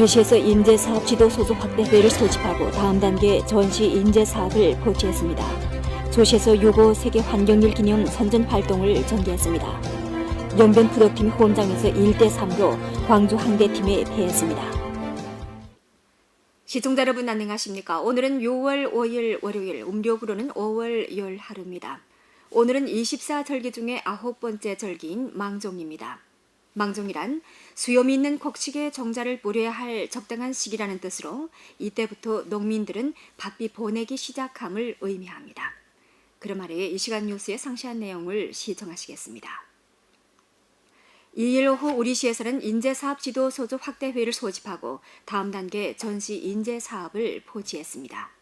우리시에서 인재사업 지도 소속 확대회를 소집하고 다음 단계 전시 인재사업을 고치했습니다. 조시에서 6호 세계 환경일 기념 선전 활동을 전개했습니다. 연변 푸덕팀이 홈장에서 1대3로 광주 항대팀에 패했습니다. 시청자 여러분 안녕하십니까? 오늘은 6월 5일 월요일, 음력으로는 5월 열 하루입니다. 오늘은 24절기 중에 아홉 번째 절기인 망종입니다. 망종이란 수염이 있는 곡식에 정자를 뿌려야 할 적당한 시기라는 뜻으로 이때부터 농민들은 바삐 보내기 시작함을 의미합니다. 그럼 아래 이 시간 뉴스의 상세한 내용을 시청하시겠습니다. 2일 오후 우리시에서는 인재사업 지도 소속 확대회를 소집하고 다음 단계 전시 인재사업을 포지했습니다.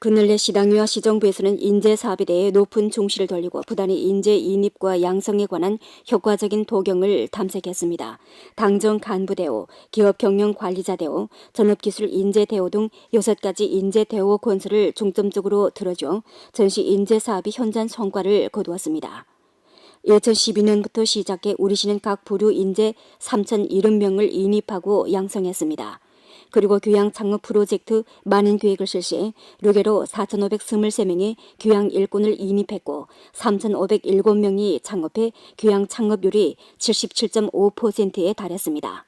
그늘내 시당위와 시정부에서는 인재 사업에 대해 높은 중시를 돌리고 부단히 인재 인입과 양성에 관한 효과적인 도경을 탐색했습니다. 당정 간부 대우, 기업 경영 관리자 대우, 전업기술 인재 대우 등 여섯 가지 인재 대우 건설을 중점적으로 들어줘 전시 인재 사업이 현장 성과를 거두었습니다. 2012년부터 시작해 우리시는 각 부류 인재 3,070명을 인입하고 양성했습니다. 그리고 교양 창업 프로젝트 많은 계획을 실시해 류계로 4,523명의 교양 일꾼을 인입했고 3,507명이 창업해 교양 창업률이 77.5%에 달했습니다.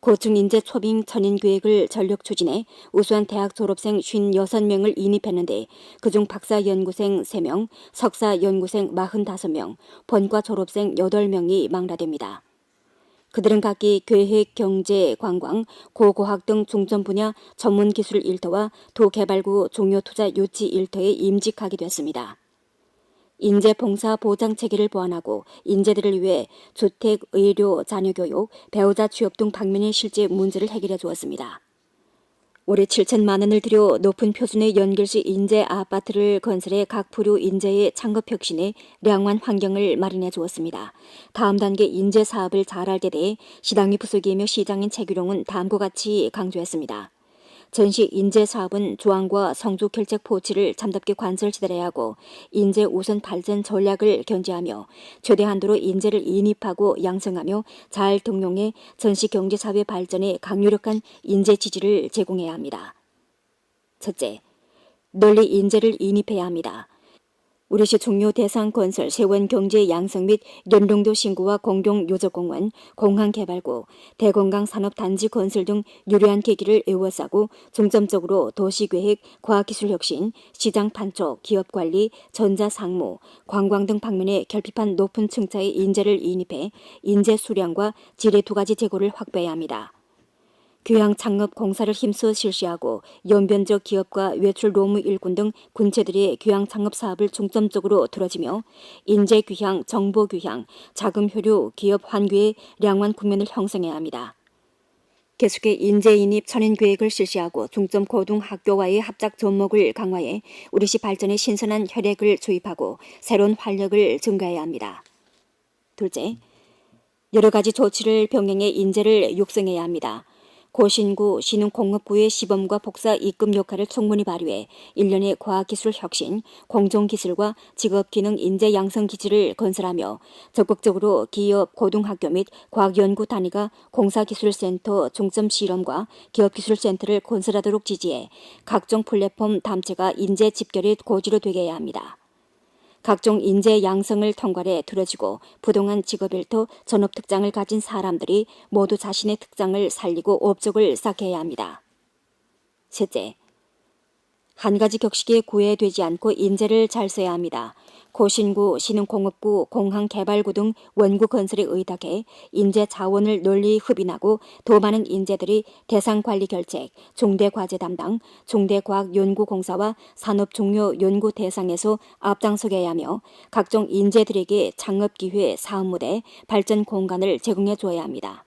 고층 인재 초빙 천인 계획을 전력 추진해 우수한 대학 졸업생 56명을 인입했는데 그중 박사 연구생 3명, 석사 연구생 45명, 본과 졸업생 8명이 망라됩니다. 그들은 각기 계획, 경제, 관광, 고고학 등 중점 분야 전문 기술 일터와 도개발구 종료 투자 유치 일터에 임직하게 됐습니다. 인재 봉사 보장 체계를 보완하고 인재들을 위해 주택, 의료, 자녀교육, 배우자 취업 등 방면의 실제 문제를 해결해 주었습니다. 올해 7천만 원을 들여 높은 표준의 연결시 인재 아파트를 건설해 각 부류 인재의 창업 혁신에 량환 환경을 마련해 주었습니다. 다음 단계 인재 사업을 잘할 때 대해 시당위 부속이며 시장인 최규룡은 다음과 같이 강조했습니다. 전시 인재 사업은 조항과 성주 결책 포치를 참답게 관설 지달해야 하고 인재 우선 발전 전략을 견제하며 최대 한도로 인재를 인입하고 양성하며 잘 등용해 전시 경제 사회 발전에 강유력한 인재 지지를 제공해야 합니다. 첫째, 널리 인재를 인입해야 합니다. 우리시 중요 대상 건설, 세원 경제 양성 및 연동도 신고와 공동 요적공원, 공항 개발구, 대건강 산업단지 건설 등 유리한 계기를 에워싸고 중점적으로 도시계획, 과학기술혁신, 시장 판촉, 기업관리, 전자상무, 관광 등 방면에 결핍한 높은 층차의 인재를 인입해 인재 수량과 질의 두 가지 제고를 확보해야 합니다. 교양 창업 공사를 힘써 실시하고 연변적 기업과 외출 노무 일꾼 등 군체들의 교양 창업 사업을 중점적으로 들어지며 인재 귀향, 정보 귀향, 자금 효류, 기업 환규의 량환 국면을 형성해야 합니다. 계속해 인재 인입 천인 계획을 실시하고 중점 고등 학교와의 합작 접목을 강화해 우리시 발전에 신선한 혈액을 주입하고 새로운 활력을 증가해야 합니다. 둘째, 여러 가지 조치를 병행해 인재를 육성해야 합니다. 고신구, 신흥공업부의 시범과 복사 입금 역할을 충분히 발휘해 일련의 과학기술 혁신, 공정기술과 직업기능 인재 양성 기지를 건설하며 적극적으로 기업, 고등학교 및 과학연구 단위가 공사기술센터 중점 실험과 기업기술센터를 건설하도록 지지해 각종 플랫폼 담체가 인재 집결이 고지로 되게 해야 합니다. 각종 인재 양성을 통괄해 들어지고 부동한 직업일터 전업 특장을 가진 사람들이 모두 자신의 특장을 살리고 업적을 쌓게 해야 합니다. 셋째, 한 가지 격식에 구애되지 않고 인재를 잘 써야 합니다. 고신구, 신흥공업구, 공항개발구 등 원구 건설에 의탁해 인재 자원을 널리 흡인하고 더 많은 인재들이 대상관리 결책, 중대과제 담당, 중대과학연구공사와 산업종료 연구 대상에서 앞장서게 하며 각종 인재들에게 창업기회, 사업무대, 발전 공간을 제공해 줘야 합니다.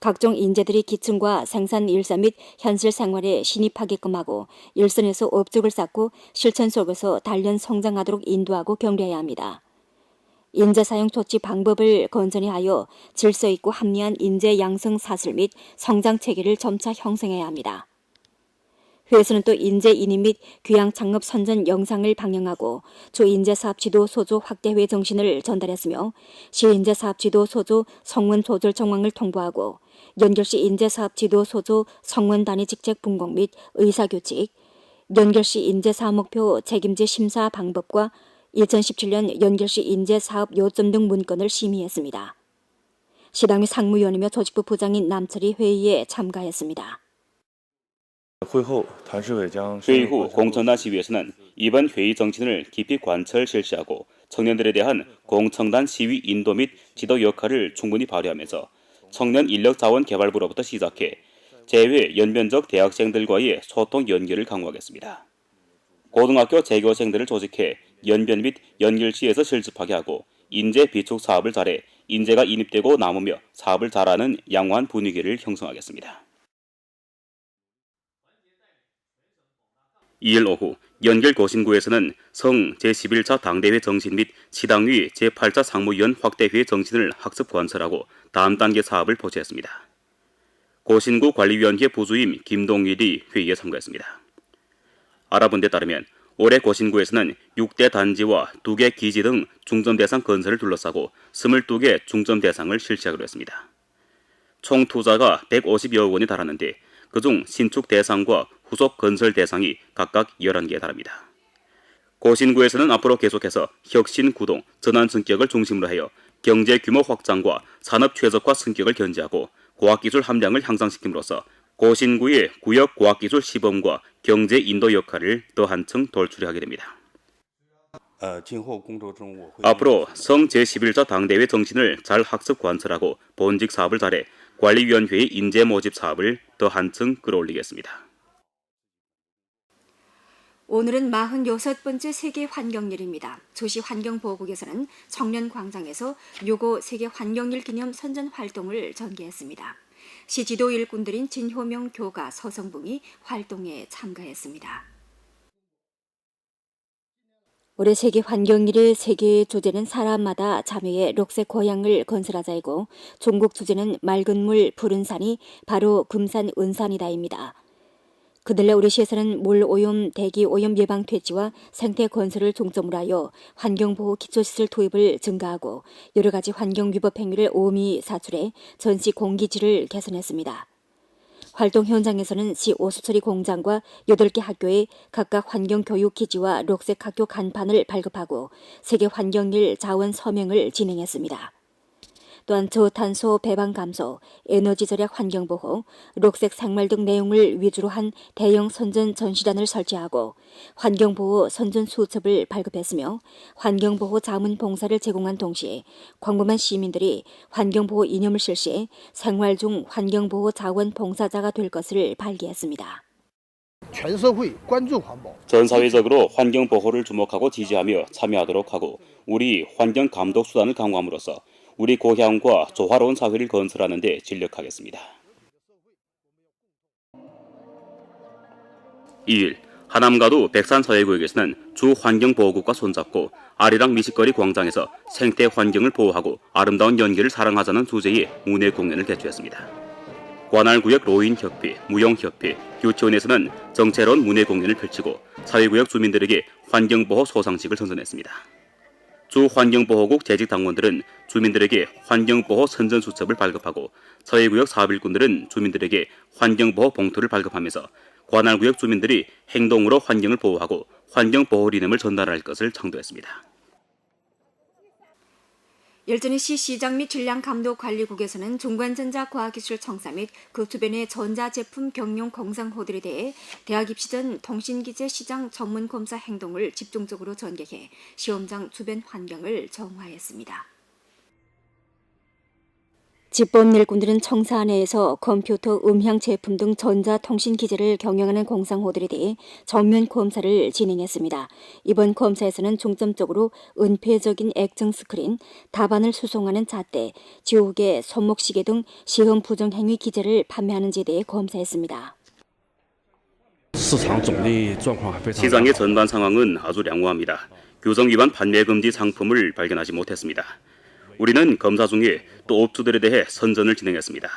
각종 인재들이 기층과 생산 일사 및 현실 생활에 신입하게끔 하고 일선에서 업적을 쌓고 실천 속에서 단련 성장하도록 인도하고 격려해야 합니다. 인재 사용 조치 방법을 건전히 하여 질서 있고 합리한 인재 양성 사슬 및 성장 체계를 점차 형성해야 합니다. 회에서는 또 인재 인입 및 귀향 창업 선전 영상을 방영하고 주 인재 사업 지도 소조 확대회 정신을 전달했으며 시 인재 사업 지도 소조 성원 조절 정황을 통보하고 연결시 인재 사업 지도 소조 성원 단위 직책 분공 및 의사 교칙, 연결시 인재 사업 목표 책임제 심사 방법과 2017년 연결시 인재 사업 요점 등 문건을 심의했습니다. 시당 의 상무위원이며 조직부 부장인 남철이 회의에 참가했습니다. 회의 후 공청단 시위에서는 이번 회의 정신을 깊이 관철 실시하고 청년들에 대한 공청단 시위 인도 및 지도 역할을 충분히 발휘하면서 청년 인력 자원 개발부로부터 시작해 재외 연변적 대학생들과의 소통 연결을 강화하겠습니다. 고등학교 재교생들을 조직해 연변 및 연결시에서 실습하게 하고 인재 비축 사업을 잘해 인재가 인입되고 남으며 사업을 잘하는 양호한 분위기를 형성하겠습니다. 2일 오후 연결 고신구에서는 성 제11차 당대회 정신 및 시당위 제8차 상무위원 확대회 정신을 학습 관철하고 다음 단계 사업을 포착했습니다. 고신구 관리위원회 부주임 김동일이 회의에 참가했습니다. 알아본 데 따르면 올해 고신구에서는 6대 단지와 2개 기지 등 중점 대상 건설을 둘러싸고 22개 중점 대상을 실시하기로 했습니다. 총 투자가 150여 원이 달하는데 그중 신축 대상과 후속 건설 대상이 각각 11개에 달합니다. 고신구에서는 앞으로 계속해서 혁신 구동, 전환 성격을 중심으로 하여 경제 규모 확장과 산업 최적화 성격을 견제하고 고학기술 함량을 향상시킴으로써 고신구의 구역 고학기술 시범과 경제 인도 역할을 더 한층 돌출하게 됩니다. 어, 앞으로 성 제11차 당대회 정신을 잘 학습 관철하고 본직 사업을 잘해 관리위원회의 인재 모집 사업을 더 한층 끌어올리겠습니다. 오늘은 46번째 세계 환경일입니다. 조시 환경보호국에서는 청년 광장에서 6호 세계 환경일 기념 선전 활동을 전개했습니다. 시 지도 일꾼들인 진효명 교가 서성봉이 활동에 참가했습니다. 올해 세계 환경일의 세계 주제는 사람마다 자매의 녹색 고향을 건설하자이고 종국 주제는 맑은 물 푸른 산이 바로 금산 은산이다입니다. 그들의 우리 시에서는 물 오염, 대기 오염 예방 퇴치와 생태 건설을 중점으로 하여 환경보호 기초시설 투입을 증가하고 여러 가지 환경 위법 행위를 오미 사출해 전시 공기질을 개선했습니다. 활동 현장에서는 시 오수처리 공장과 8개 학교에 각각 환경교육기지와 녹색학교 간판을 발급하고 세계 환경일 자원 서명을 진행했습니다. 또한 저탄소 배방 감소, 에너지 절약 환경 보호, 녹색 생물 등 내용을 위주로 한 대형 선전 전시단을 설치하고 환경 보호 선전 수첩을 발급했으며 환경 보호 자문 봉사를 제공한 동시에 광범한 시민들이 환경 보호 이념을 실시해 생활 중 환경 보호 자원 봉사자가 될 것을 발기했습니다. 전 사회적으로 환경 보호를 주목하고 지지하며 참여하도록 하고 우리 환경 감독 수단을 강화함으로써 우리 고향과 조화로운 사회를 건설하는 데尽力하겠습니다. 2일 하남가도 백산사회구역에서는 주 환경보호국과 손잡고 아리랑 미식거리 광장에서 생태 환경을 보호하고 아름다운 연기를 사랑하자는 주제의 문예 공연을 개최했습니다. 관할구역 로인협회, 무용협회, 유치원에서는 정체로운 문예 공연을 펼치고 사회구역 주민들에게 환경보호 소상식을 선전했습니다. 주 환경보호국 재직 당원들은 주민들에게 환경보호 선전 수첩을 발급하고 사회구역 사업일꾼들은 주민들에게 환경보호 봉투를 발급하면서 관할구역 주민들이 행동으로 환경을 보호하고 환경보호 리듬을 전달할 것을 창조했습니다. 열전의 시 시장 및 질량감독 관리국에서는 중관전자 과학기술 청사 및 그 주변의 전자제품 경용 공상호들에 대해 대학 입시 전 통신기재 시장 전문 검사 행동을 집중적으로 전개해 시험장 주변 환경을 정화했습니다. 집법 일꾼들은 청사 안에서 컴퓨터, 음향 제품 등 전자통신 기재를 경영하는 공상호들에 대해 전면 검사를 진행했습니다. 이번 검사에서는 중점적으로 은폐적인 액정 스크린, 답안을 수송하는 잣대, 지옥의 손목시계 등 시험 부정 행위 기재를 판매하는지에 대해 검사했습니다. 시장의 전반 상황은 아주 양호합니다. 규정 위반 판매 금지 상품을 발견하지 못했습니다. 우리는 검사 중에 또 업주들에 대해 선전을 진행했습니다.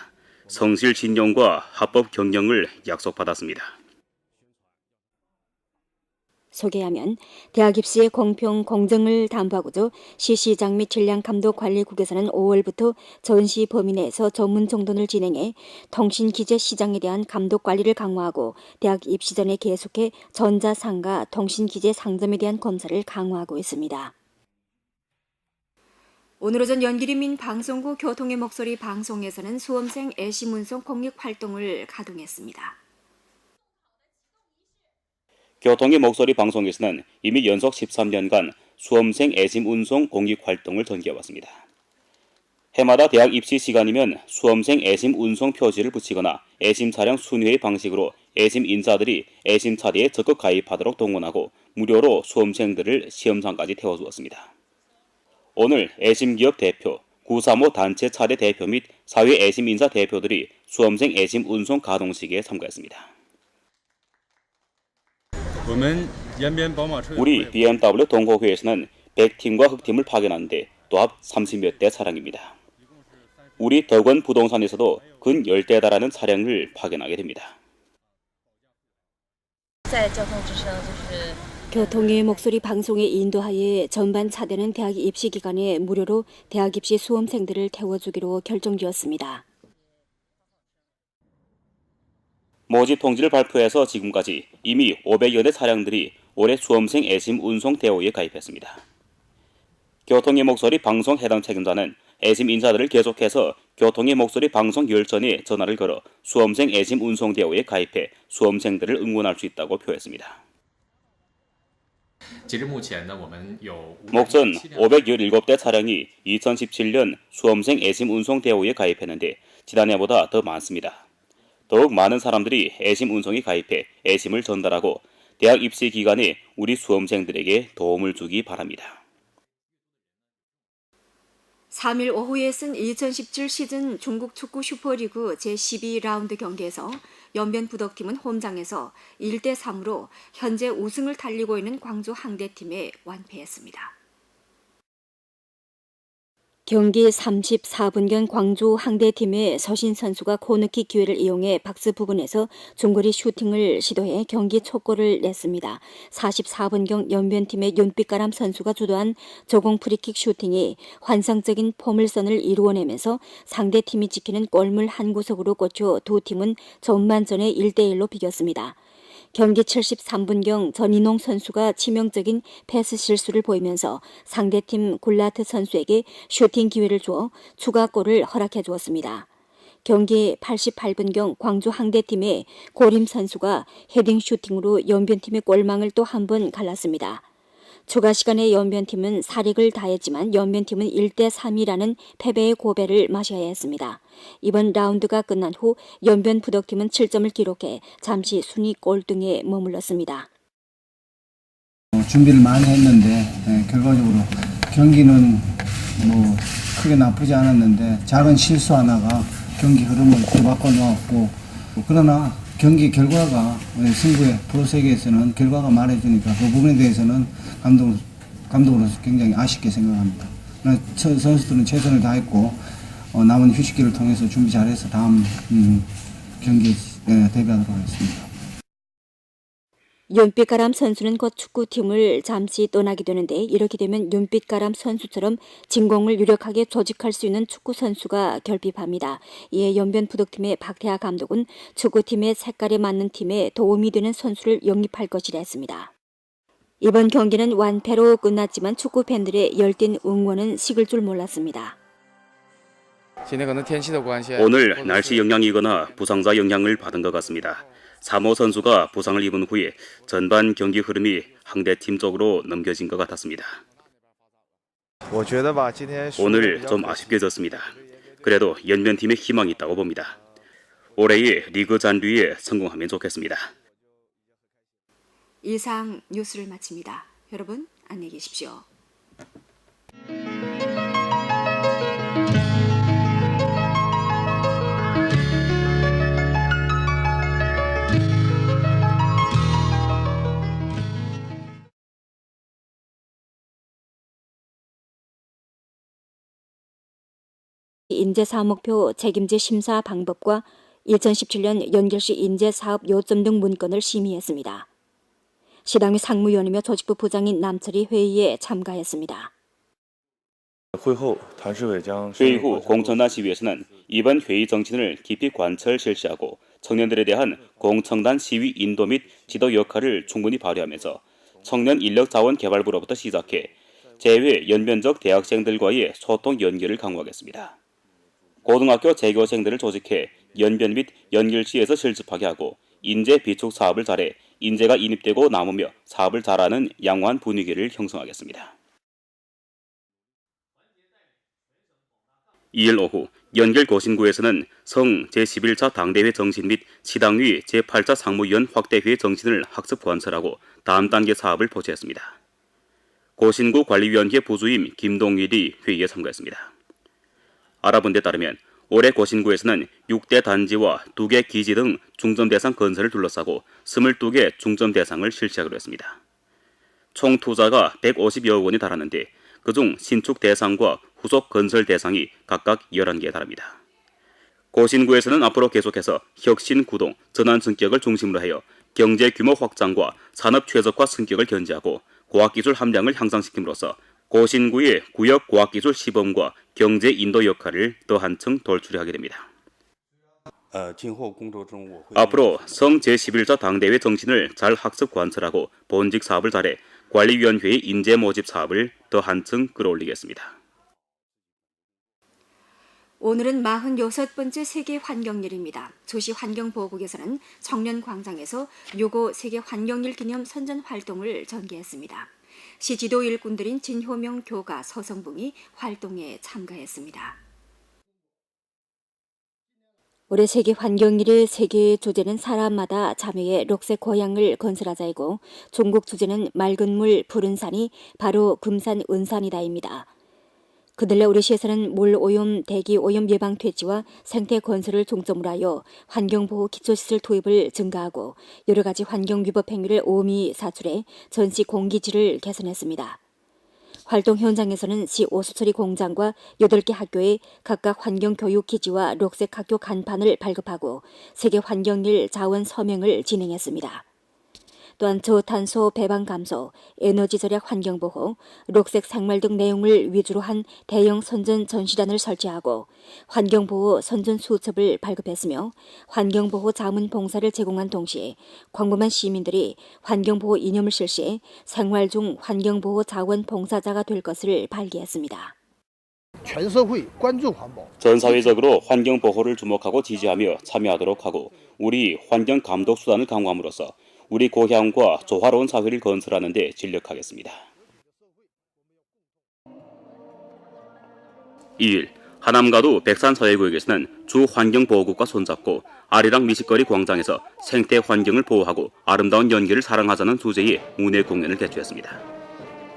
성실 진용과 합법 경영을 약속받았습니다. 소개하면 대학 입시의 공평 공정을 담보하고자 시시장 및 질량 감독 관리국에서는 5월부터 전시 범위 내에서 전문 정돈을 진행해 통신 기재 시장에 대한 감독 관리를 강화하고 대학 입시 전에 계속해 전자 상가 통신 기재 상점에 대한 검사를 강화하고 있습니다. 오늘 오전 연기리민 방송국 교통의 목소리 방송에서는 수험생 애시문송 공익 활동을 가동했습니다. 교통의 목소리 방송에서는 이미 연속 13년간 수험생 애심 운송 공익 활동을 전개해왔습니다. 해마다 대학 입시 시간이면 수험생 애심 운송 표지를 붙이거나 애심 차량 순회의 방식으로 애심 인사들이 애심 차대에 적극 가입하도록 동원하고 무료로 수험생들을 시험장까지 태워주었습니다. 오늘 애심기업 대표, 935 단체 차례 대표 및 사회 애심 인사 대표들이 수험생 애심 운송 가동식에 참가했습니다. 우리 BMW 동호회에서는 100팀과 흑팀을 파견하는데 또 합 30몇 대 차량입니다. 우리 덕원 부동산에서도 근 10대에 달하는 차량을 파견하게 됩니다. 교통의 목소리 방송의 인도하에 전반 차대는 대학 입시 기간에 무료로 대학 입시 수험생들을 태워주기로 결정되었습니다. 모집 통지를 발표해서 지금까지 이미 500여 대 사량들이 올해 수험생 애심 운송 대우에 가입했습니다. 교통의 목소리 방송 해당 책임자는 애심 인사들을 계속해서 교통의 목소리 방송 열전에 전화를 걸어 수험생 애심 운송 대우에 가입해 수험생들을 응원할 수 있다고 표했습니다. 목선 517대 차량이 2017년 수험생 애심 운송 대우에 가입했는데 지난해보다 더 많습니다. 더욱 많은 사람들이 애심 운송에 가입해 애심을 전달하고 대학 입시 기간에 우리 수험생들에게 도움을 주기 바랍니다. 3일 오후에 쓴 2017 시즌 중국 축구 슈퍼리그 제12라운드 경기에서 연변 부덕팀은 홈장에서 1대 3으로 현재 우승을 달리고 있는 광주 항대팀에 완패했습니다. 경기 34분경 광주 항대팀의 서신 선수가 코너킥 기회를 이용해 박스 부분에서 중거리 슈팅을 시도해 경기 촉골을 냈습니다. 44분경 연변팀의 윤빛가람 선수가 주도한 저공 프리킥 슈팅이 환상적인 포물선을 이루어내면서 상대팀이 지키는 골물 한 구석으로 꽂혀 두 팀은 전반전에 1대1로 비겼습니다. 경기 73분경 전인홍 선수가 치명적인 패스 실수를 보이면서 상대팀 굴라트 선수에게 슈팅 기회를 주어 추가골을 허락해 주었습니다. 경기 88분경 광주 항대팀의 고림 선수가 헤딩 슈팅으로 연변팀의 골망을 또 한 번 갈랐습니다. 추가 시간에 연변팀은 사력을 다했지만 연변팀은 1대 3이라는 패배의 고배를 마셔야 했습니다. 이번 라운드가 끝난 후 연변 부덕팀은 7점을 기록해 잠시 순위 꼴등에 머물렀습니다. 어, 준비를 많이 했는데 예, 결과적으로 경기는 뭐 크게 나쁘지 않았는데 작은 실수 하나가 경기 흐름을 뒤바꿔 놓았고 그러나 경기 결과가 예, 승부의 프로 세계에서는 결과가 말해주니까 그 부분에 대해서는 감독 감독으로서 굉장히 아쉽게 생각합니다. 선수들은 최선을 다했고 어, 남은 휴식기를 통해서 준비 잘해서 다음 음, 경기에 예, 대비하도록 하겠습니다. 윤빛가람 선수는 곧 축구팀을 잠시 떠나게 되는데 이렇게 되면 윤빛가람 선수처럼 진공을 유력하게 조직할 수 있는 축구 선수가 결핍합니다. 이에 연변 부덕팀의 박태하 감독은 축구팀의 색깔에 맞는 팀에 도움이 되는 선수를 영입할 것이라 했습니다. 이번 경기는 완패로 끝났지만 축구 팬들의 열띤 응원은 식을 줄 몰랐습니다. 오늘 날씨 영향이거나 부상자 영향을 받은 것 같습니다. 사모 선수가 부상을 입은 후에 전반 경기 흐름이 항대팀 쪽으로 넘겨진 것 같았습니다. 오늘 좀 아쉽게 졌습니다. 그래도 연변팀에 희망이 있다고 봅니다. 올해의 리그 잔류에 성공하면 좋겠습니다. 이상 뉴스를 마칩니다. 여러분 안녕히 계십시오. 인재사업목표 책임지 심사 방법과 2017년 연결시 인재사업 요점 등 문건을 심의했습니다. 시당의 상무위원이며 조직부 부장인 남철이 회의에 참가했습니다. 회의 후 공천나 시위에서는 이번 회의 정신을 깊이 관철 실시하고 청년들에 대한 공청단 시위 인도 및 지도 역할을 충분히 발휘하면서 청년 인력 자원 개발부로부터 시작해 재외 연변적 대학생들과의 소통 연결을 강화하겠습니다. 고등학교 재교생들을 조직해 연변 및 연결시에서 실습하게 하고 인재 비축 사업을 잘해 인재가 인입되고 남으며 사업을 잘하는 양호한 분위기를 형성하겠습니다. 2일 오후 연결 고신구에서는 성 제11차 당대회 정신 및 시당위 제8차 상무위원 확대회 정신을 학습 관찰하고 다음 단계 사업을 포착했습니다. 고신구 관리위원회 부주임 김동일이 회의에 참가했습니다. 알아본 데 따르면 올해 고신구에서는 6대 단지와 2개 기지 등 중점 대상 건설을 둘러싸고 22개 중점 대상을 실시하기로 했습니다. 총 투자가 150여 원이 달하는데 그중 신축 대상과 후속 건설 대상이 각각 11개에 달합니다. 고신구에서는 앞으로 계속해서 혁신 구동, 전환 성격을 중심으로 하여 경제 규모 확장과 산업 최적화 성격을 견지하고 과학기술 함량을 향상시킴으로써 고신구의 구역 과학기술 시범과 경제 인도 역할을 더 한층 돌출하게 됩니다. 어, 앞으로 성 제11차 당대회 정신을 잘 학습 관철하고 본직 사업을 잘해 관리위원회의 인재 모집 사업을 더 한층 끌어올리겠습니다. 오늘은 46번째 세계 환경일입니다. 조시 환경보호국에서는 청년 광장에서 요고 세계 환경일 기념 선전 활동을 전개했습니다. 시 지도 일꾼들인 진효명 교가 서성봉이 활동에 참가했습니다. 올해 세계 환경일의 세계 주제는 사람마다 자매의 녹색 고향을 건설하자이고 중국 주제는 맑은 물 푸른 산이 바로 금산 은산이다입니다. 그들의 우리 시에서는 물 오염, 대기 오염 예방 퇴치와 생태 건설을 중점으로 하여 환경보호 기초시설 투입을 증가하고 여러 가지 환경 위법 행위를 오미 사출해 전시 공기질을 개선했습니다. 활동 현장에서는 시 오수처리 공장과 8개 학교에 각각 환경교육기지와 녹색학교 간판을 발급하고 세계 환경일 자원 서명을 진행했습니다. 또한 저탄소 배방 감소, 에너지 절약 환경 보호, 녹색 상말 등 내용을 위주로 한 대형 선전 전시단을 설치하고 환경 보호 선전 수첩을 발급했으며 환경 보호 자문 봉사를 제공한 동시에 광범한 시민들이 환경 보호 이념을 실시해 생활 중 환경 보호 자원 봉사자가 될 것을 발기했습니다. 전 사회적으로 환경 보호를 주목하고 지지하며 참여하도록 하고 우리 환경 감독 수단을 강화함으로써 우리 고향과 조화로운 사회를 건설하는 데尽力하겠습니다. 2일 하남가도 백산사회구역에서는 주 환경보호국과 손잡고 아리랑 미식거리 광장에서 생태 환경을 보호하고 아름다운 연기를 사랑하자는 주제의 문예 공연을 개최했습니다.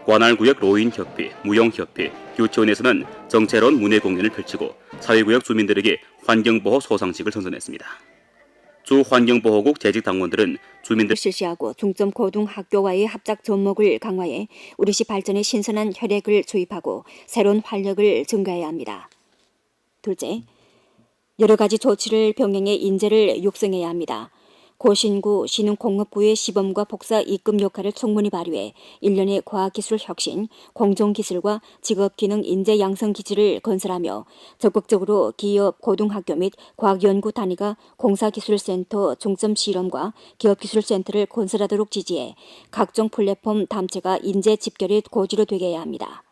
관할구역 로인협회, 무용협회, 유치원에서는 정체로운 문예 공연을 펼치고 사회구역 주민들에게 환경보호 소상식을 선선했습니다. 주 환경보호국 재직 당원들은 주민들 실시하고 중점 고등학교와의 합작 접목을 강화해 우리시 발전에 신선한 혈액을 주입하고 새로운 활력을 증가해야 합니다. 둘째, 여러 가지 조치를 병행해 인재를 육성해야 합니다. 고신구, 신흥공업부의 시범과 복사 입금 역할을 충분히 발휘해 일련의 과학기술 혁신, 공정기술과 직업기능 인재 양성 기지를 건설하며 적극적으로 기업, 고등학교 및 과학연구 단위가 공사기술센터 중점 실험과 기업기술센터를 건설하도록 지지해 각종 플랫폼 담체가 인재 집결의 고지로 되게 해야 합니다.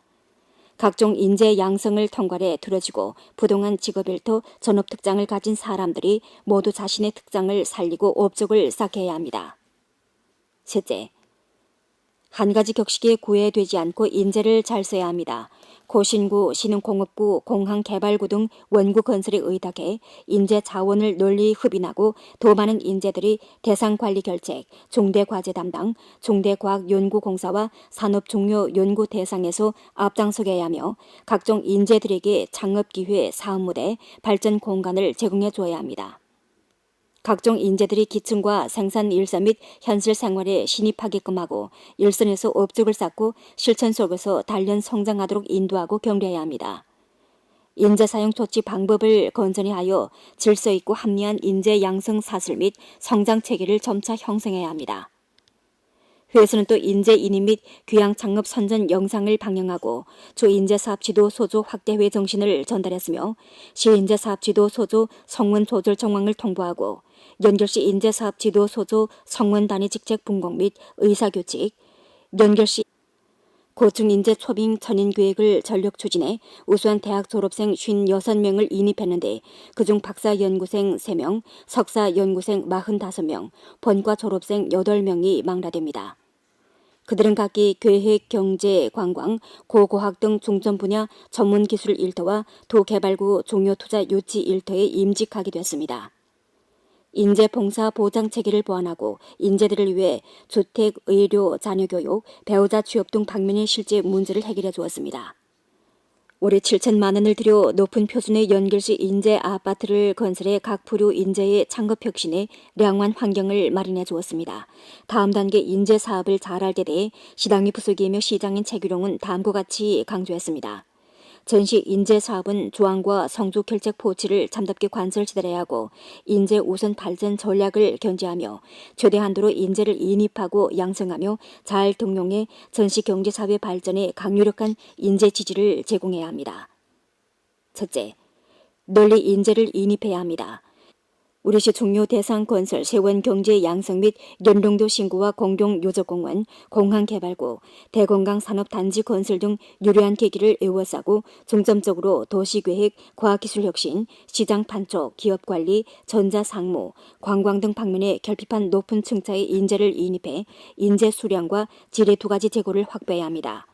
각종 인재 양성을 통괄해 들어지고 부동한 직업일터 전업 특장을 가진 사람들이 모두 자신의 특장을 살리고 업적을 쌓게 해야 합니다. 셋째, 한 가지 격식에 구애되지 않고 인재를 잘 써야 합니다. 고신구, 신흥공업구, 공항개발구 등 원구 건설에 의탁해 인재 자원을 널리 흡인하고 더 많은 인재들이 대상관리 결책, 중대과제 담당, 중대과학연구공사와 산업종료 연구 대상에서 앞장서게 해야 하며 각종 인재들에게 창업기회, 사업무대, 발전 공간을 제공해 줘야 합니다. 각종 인재들이 기층과 생산 일사 및 현실 생활에 진입하게끔 하고 일선에서 업적을 쌓고 실천 속에서 단련 성장하도록 인도하고 격려해야 합니다. 인재 사용 조치 방법을 건전히 하여 질서 있고 합리한 인재 양성 사슬 및 성장 체계를 점차 형성해야 합니다. 회에서는 또 인재 인입 및 귀향 창업 선전 영상을 방영하고 조인재 사업 지도 소조 확대회 정신을 전달했으며 시인재 사업 지도 소조 성원 조절 정황을 통보하고 연결시 인재 사업 지도 소조 성원 단위 직책 분공 및 의사 교칙, 연결시 고층 인재 초빙 전인 계획을 전력 추진해 우수한 대학 졸업생 56명을 인입했는데 그중 박사 연구생 3명, 석사 연구생 45명, 본과 졸업생 8명이 망라됩니다. 그들은 각기 계획, 경제, 관광, 고고학 등 중점 분야 전문 기술 일터와 도개발구 종료 투자 유치 일터에 임직하게 됐습니다. 인재 봉사 보장 체계를 보완하고 인재들을 위해 주택, 의료, 자녀 교육, 배우자 취업 등 방면의 실제 문제를 해결해 주었습니다. 올해 7천만 원을 들여 높은 표준의 연결시 인재 아파트를 건설해 각 부류 인재의 창업 혁신에 량환 환경을 마련해 주었습니다. 다음 단계 인재 사업을 잘할 때 대해 시당위 부수기이며 시장인 최규룡은 다음과 같이 강조했습니다. 전시 인재 사업은 조항과 성주 결책 포치를 참답게 관철시달해야 하고 인재 우선 발전 전략을 견제하며 최대 한도로 인재를 인입하고 양성하며 잘 등용해 전시 경제 사회 발전에 강력한 인재 지지를 제공해야 합니다. 첫째, 널리 인재를 인입해야 합니다. 우리시 중요 대상 건설, 세원 경제 양성 및 연동도 신고와 공동 요적공원, 공항 개발구, 대건강 산업 단지 건설 등 유리한 계기를 에워싸고 중점적으로 도시 계획, 과학기술 혁신, 시장 판촉, 기업 관리, 전자 상무, 관광 등 방면에 결핍한 높은 층차의 인재를 인입해 인재 수량과 질의 두 가지 제고를 확보해야 합니다.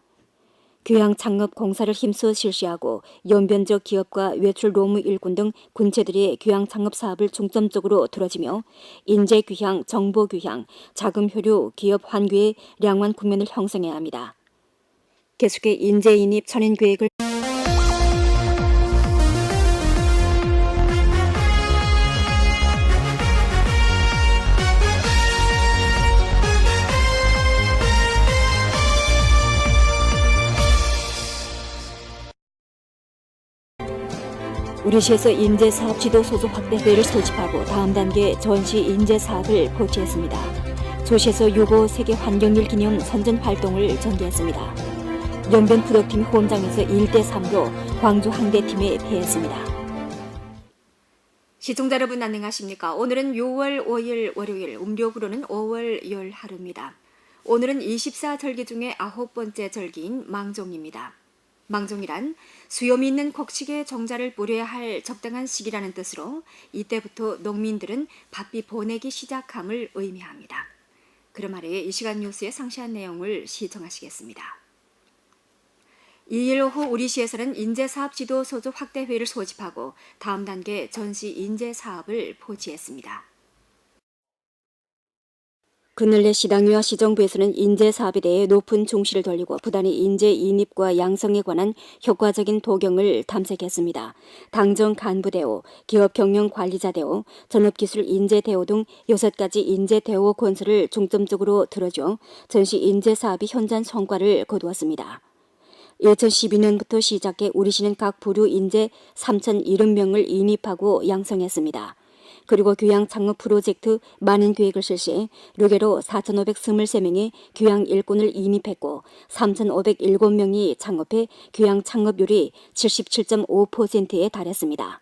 교양 창업 공사를 힘써 실시하고 연변적 기업과 외출 노무 일꾼 등 군체들의 교양 창업 사업을 중점적으로 들어지며 인재 귀향, 정보 귀향, 자금 효류, 기업 환규의 량환 국면을 형성해야 합니다. 계속해 인재 인입 천인 계획을 우리시에서 인재 사업 지도 소속 확대회를 소집하고 다음 단계 전시 인재 사업을 고치했습니다. 조시에서 유고 세계 환경일 기념 선전 활동을 전개했습니다. 연변 푸덕팀 홈장에서 1대 3로 광주 항대팀에 패했습니다. 시청자 여러분 안녕하십니까? 오늘은 6월 5일 월요일, 음력으로는 5월 열 하루입니다. 오늘은 24절기 중에 아홉 번째 절기인 망종입니다. 망종이란 수염이 있는 곡식에 정자를 뿌려야 할 적당한 시기라는 뜻으로 이때부터 농민들은 바삐 보내기 시작함을 의미합니다. 그럼 아래 이 시간 뉴스의 상세한 내용을 시청하시겠습니다. 2일 오후 우리시에서는 인재사업 지도 소속 확대회를 소집하고 다음 단계 전시 인재사업을 포지했습니다. 그늘내 시당위와 시정부에서는 인재 사업에 대해 높은 중시를 돌리고 부단히 인재 인입과 양성에 관한 효과적인 도경을 탐색했습니다. 당정 간부 대우, 기업 경영 관리자 대우, 전업기술 인재 대우 등 여섯 가지 인재 대우 건설을 중점적으로 들어줘 전시 인재 사업이 현장 성과를 거두었습니다. 2012년부터 시작해 우리 시는 각 부류 인재 3,070명을 인입하고 양성했습니다. 그리고 교양 창업 프로젝트 많은 계획을 실시해 르게로 4,523명의 교양 일꾼을 인입했고 3,507명이 창업해 교양 창업률이 77.5%에 달했습니다.